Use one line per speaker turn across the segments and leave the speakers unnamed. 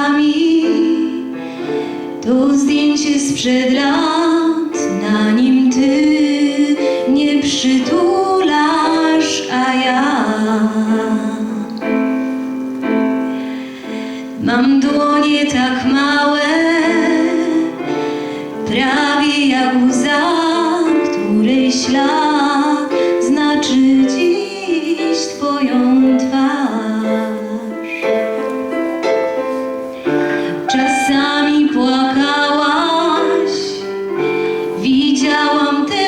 oczami to zdjęcie sprzed lat, na nim ty nie przytulasz, a ja. Mam dłonie tak małe, prawie jak łza, której ślad я вам те.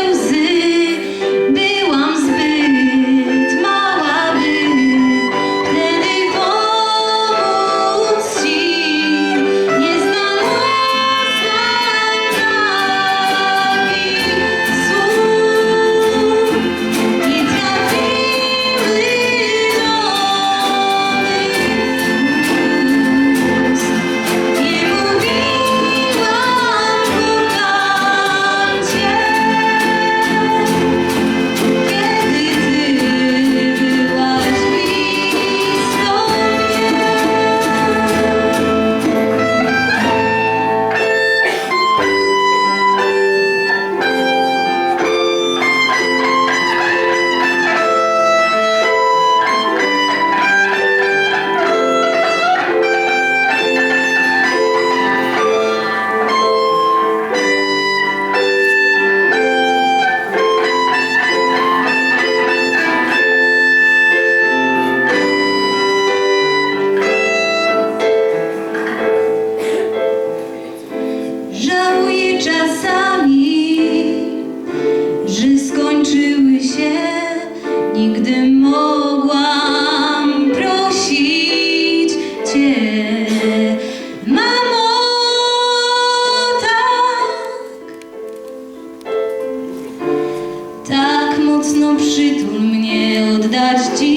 Mogłam prosić Cię, mamo, tak, tak mocno przytul mnie oddać.